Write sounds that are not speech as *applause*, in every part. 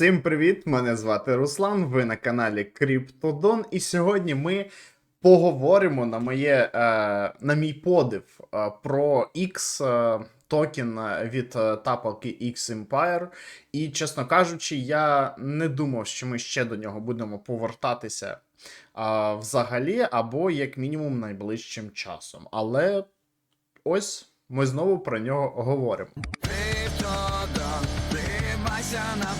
Всім привіт! Мене звати Руслан. Ви на каналі Криптодон. І сьогодні ми поговоримо на моє, е, на мій подив е, про X е, токен від тапалки X Empire. І, чесно кажучи, я не думав, що ми ще до нього будемо повертатися взагалі, або як мінімум найближчим часом. Але ось ми знову про нього говоримо. Криптодон, тримайся на.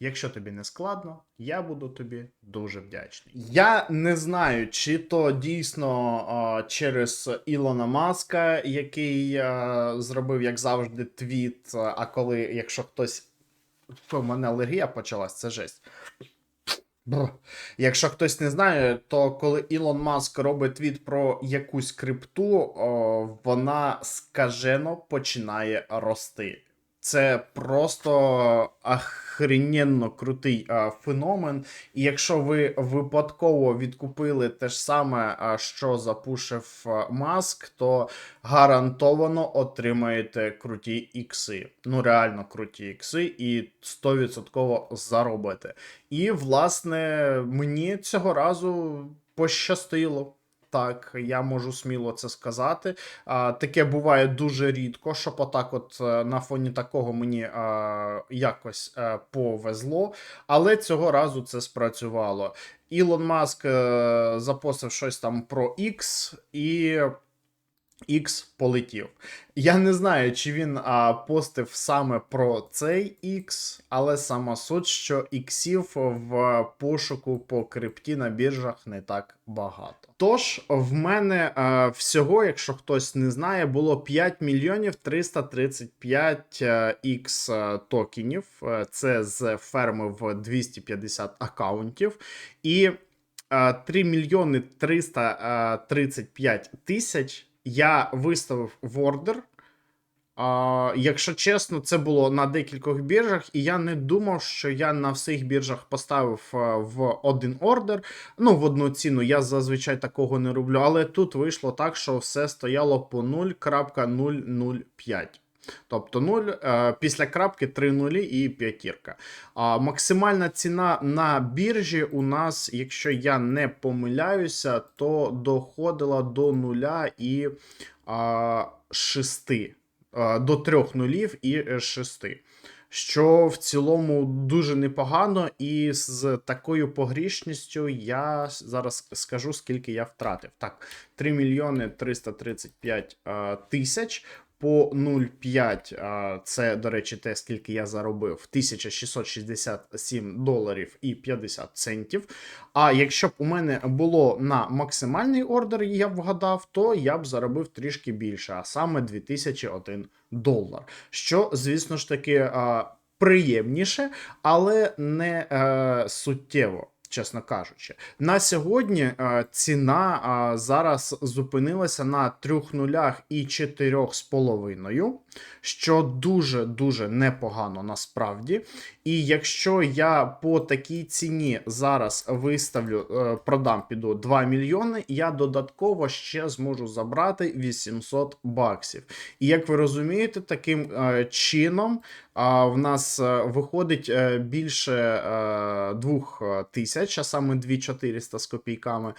Якщо тобі не складно, я буду тобі дуже вдячний. Я не знаю, чи то дійсно через Ілона Маска, який зробив, як завжди, твіт. а, А коли, якщо хтось. У мене алергія почалась, це жесть. Бр. Якщо хтось не знає, то коли Ілон Маск робить твіт про якусь крипту, о, вона скажено починає рости. Це просто охрененно крутий а, феномен. І якщо ви випадково відкупили те ж саме, а, що запушив Маск, то гарантовано отримаєте круті ікси. Ну, реально круті ікси, і 100% заробите. І, власне, мені цього разу пощастило. Так, я можу сміло це сказати. А, таке буває дуже рідко, щоб отак, от е, на фоні такого мені а, якось а, повезло. Але цього разу це спрацювало. Ілон Маск а, запостив щось там про X і. X полетів. Я не знаю, чи він а, постив саме про цей X, але сама суть, що іксів в пошуку по крипті на біржах не так багато. Тож, в мене а, всього, якщо хтось не знає, було 5 мільйонів 335 X токенів. Е, Це з ферми в 250 аккаунтів. І а, 3 мільйони 335 тисяч я виставив в ордер. А, якщо чесно, це було на декількох біржах, і я не думав, що я на всіх біржах поставив в один ордер. Ну, в одну ціну. Я зазвичай такого не роблю. Але тут вийшло так, що все стояло по 0.005. Тобто 0, е, після крапки 3 нулі і п'ятірка. Максимальна ціна на біржі у нас, якщо я не помиляюся, то доходила до 0 і 6. До 3 нулів і 6. Що в цілому дуже непогано, і з такою погрішністю я зараз скажу, скільки я втратив. Так, 3 мільйони 335 тисяч по 0,5, це, до речі, те, скільки я заробив, 1667 доларів і 50 центів. А якщо б у мене було на максимальний ордер, я б вгадав, то я б заробив трішки більше, а саме 2001 долар. Що, звісно ж таки, приємніше, але не е, суттєво. Чесно кажучи, на сьогодні е, ціна е, зараз зупинилася на трьох нулях і чотирьох з половиною, що дуже дуже непогано насправді. І якщо я по такій ціні зараз виставлю, е, продам піду 2 мільйони, я додатково ще зможу забрати 800 баксів. І як ви розумієте, таким чином а в нас е, виходить е, більше е, двох тисяч, а саме 2400 з копійками.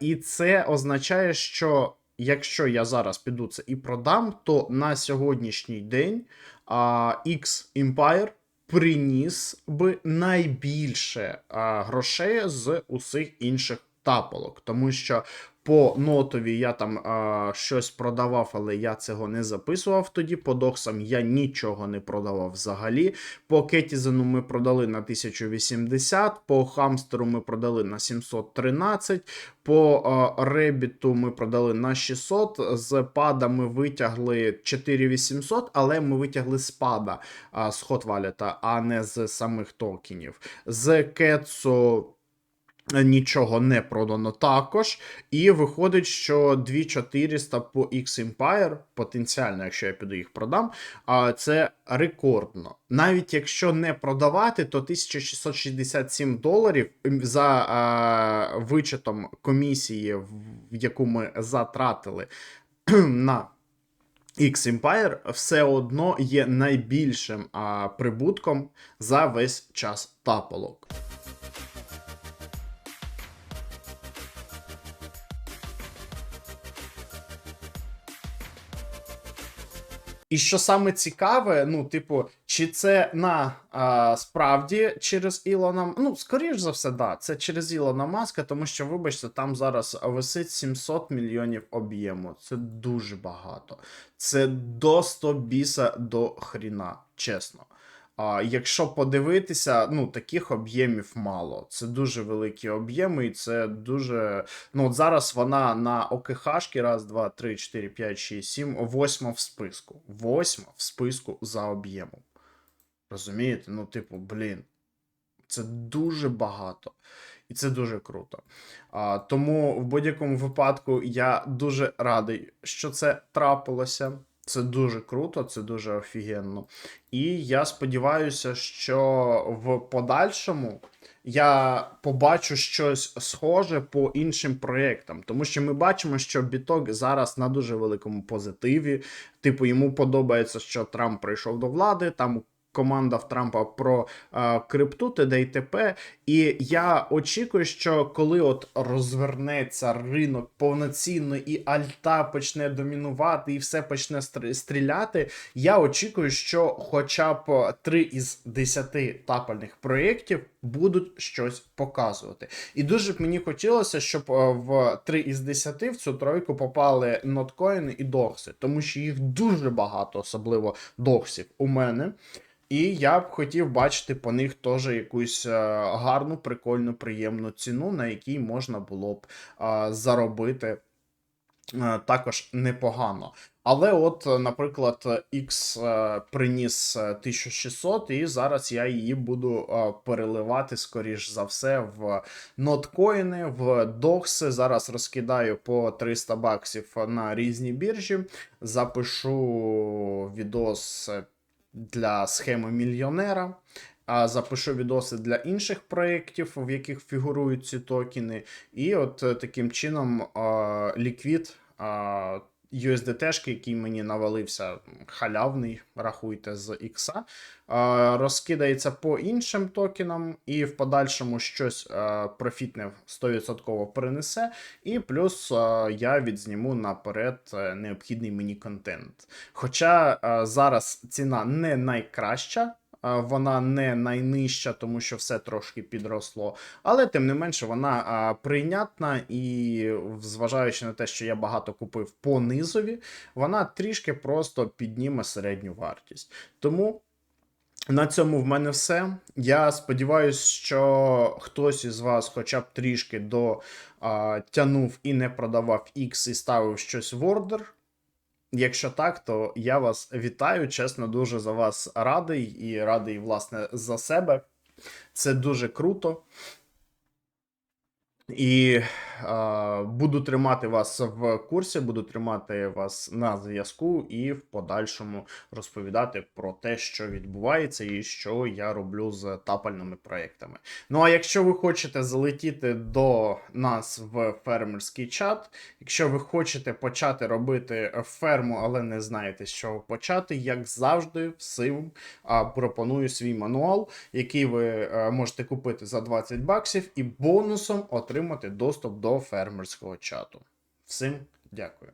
І це означає, що якщо я зараз піду це і продам, то на сьогоднішній день X Empire приніс би найбільше грошей з усіх інших тапалок, тому що по нотові я там а, щось продавав, але я цього не записував тоді. По доксам я нічого не продавав взагалі. По Кетізену ми продали на 1080, по хамстеру ми продали на 713, по Ребіту ми продали на 600. З пада ми витягли 4800, але ми витягли з пада а, з Hot Wallet, а не з самих токенів. З Кетсу. Нічого не продано також. І виходить, що 2400 по X Empire, потенціально, якщо я піду їх продам, а це рекордно. Навіть якщо не продавати, то 1667 доларів за а, вичетом комісії, в яку ми затратили *clears throat* на X Empire, все одно є найбільшим а, прибутком за весь час тапалок. І що саме цікаве, ну, типу, чи це на а, справді через Ілона, ну, скоріш за все, да, це через Ілона Маска, тому що, вибачте, там зараз висить 700 мільйонів об'єму. Це дуже багато. Це до 100 біса до хріна, чесно. А якщо подивитися, ну таких об'ємів мало. Це дуже великі об'єми, і це дуже. Ну, от зараз вона на ОКХшки, раз, два, три, чотири, п'ять, шість, сім, восьма в списку. Восьма в списку за об'ємом. Розумієте? Ну, типу, блін. Це дуже багато. І це дуже круто. А, тому в будь-якому випадку я дуже радий, що це трапилося. Це дуже круто, це дуже офігенно. І я сподіваюся, що в подальшому я побачу щось схоже по іншим проєктам. Тому що ми бачимо, що біток зараз на дуже великому позитиві. Типу, йому подобається, що Трамп прийшов до влади. Там команда в Трампа про е, крипту, т.д. і т.п. І я очікую, що коли от розвернеться ринок повноцінно і альта почне домінувати, і все почне стр- стріляти. Я очікую, що хоча б 3 із 10 тапальних проєктів будуть щось показувати. І дуже б мені хотілося, щоб е, в 3 із 10 в цю тройку попали ноткоїни і докси, тому що їх дуже багато, особливо доксів у мене. І я б хотів бачити по них теж якусь е, гарну, прикольну, приємну ціну, на якій можна було б е, заробити е, також непогано. Але от, наприклад, X приніс е, 1600, і зараз я її буду переливати, скоріш за все, в ноткоїни, в докси. Зараз розкидаю по 300 баксів на різні біржі. Запишу відос для схеми мільйонера. Запишу відоси для інших проєктів, в яких фігурують ці токени. І от е, таким чином ліквід USDT, який мені навалився халявний, рахуйте з X, розкидається по іншим токенам, і в подальшому щось е, профітне 100% принесе. І плюс е, я відзніму наперед е, необхідний мені контент. Хоча е, зараз ціна не найкраща. Вона не найнижча, тому що все трошки підросло. Але тим не менше, вона прийнятна і, зважаючи на те, що я багато купив по низові, вона трішки просто підніме середню вартість. Тому. На цьому в мене все. Я сподіваюся, що хтось із вас хоча б трішки до тянув і не продавав X і ставив щось в ордер. Якщо так, то я вас вітаю. Чесно, дуже за вас радий і радий, власне, за себе. Це дуже круто. І буду тримати вас в курсі, буду тримати вас на зв'язку і в подальшому розповідати про те, що відбувається, і що я роблю з тапальними проектами. Ну а якщо ви хочете залетіти до нас в фермерський чат, якщо ви хочете почати робити ферму, але не знаєте, з чого почати, як завжди, всім пропоную свій мануал, який ви е, можете купити за 20 баксів, і бонусом отримати доступ до фермерського чату. Всім дякую.